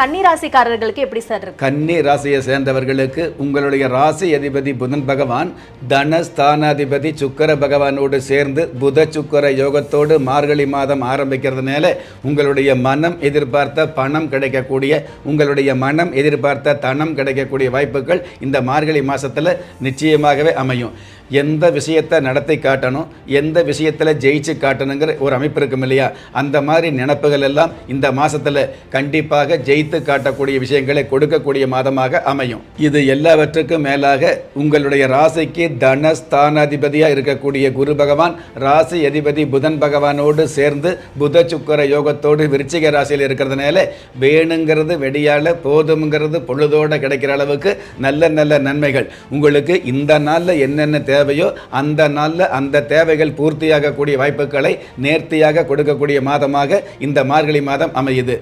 கன்னி ராசிக்காரர்களுக்கு எப்படி சார் இருக்கு? கன்னி ராசியை சேர்ந்தவர்களுக்கு உங்களுடைய ராசி அதிபதி புதன் பகவான் தனஸ்தானாதிபதி சுக்கர பகவானோடு சேர்ந்து புத சுக்கர யோகத்தோடு மார்கழி மாதம் ஆரம்பிக்கிறதுனால உங்களுடைய மனம் எதிர்பார்த்த பணம் கிடைக்கக்கூடிய உங்களுடைய மனம் எதிர்பார்த்த தனம் கிடைக்கக்கூடிய வாய்ப்புகள் இந்த மார்கழி மாதத்தில் நிச்சயமாகவே அமையும். எந்த விஷயத்தை நடத்தி காட்டணும் எந்த விஷயத்தில் ஜெயிச்சு காட்டணுங்கிற ஒரு அமைப்பு இருக்கும் இல்லையா? அந்த மாதிரி நினப்புகள் எல்லாம் இந்த மாதத்தில் கண்டிப்பாக ஜெயித்து காட்டக்கூடிய விஷயங்களை கொடுக்கக்கூடிய மாதமாக அமையும். இது எல்லாவற்றுக்கும் மேலாக உங்களுடைய ராசிக்கு தனஸ்தானாதிபதியாக இருக்கக்கூடிய குரு பகவான் ராசி அதிபதி புதன் பகவானோடு சேர்ந்து புத சுக்கர யோகத்தோடு விருச்சிக ராசியில் இருக்கிறதுனால வேணுங்கிறது வெடியால் போதுங்கிறது பொழுதோடு கிடைக்கிற அளவுக்கு நல்ல நல்ல நன்மைகள். உங்களுக்கு இந்த நாளில் என்னென்ன தேவை தேவையோ அந்த நாளில் அந்த தேவைகள் பூர்த்தியாகக்கூடிய வாய்ப்புகளை நேர்த்தியாக கொடுக்கக்கூடிய மாதமாக இந்த மார்கழி மாதம் அமையுது.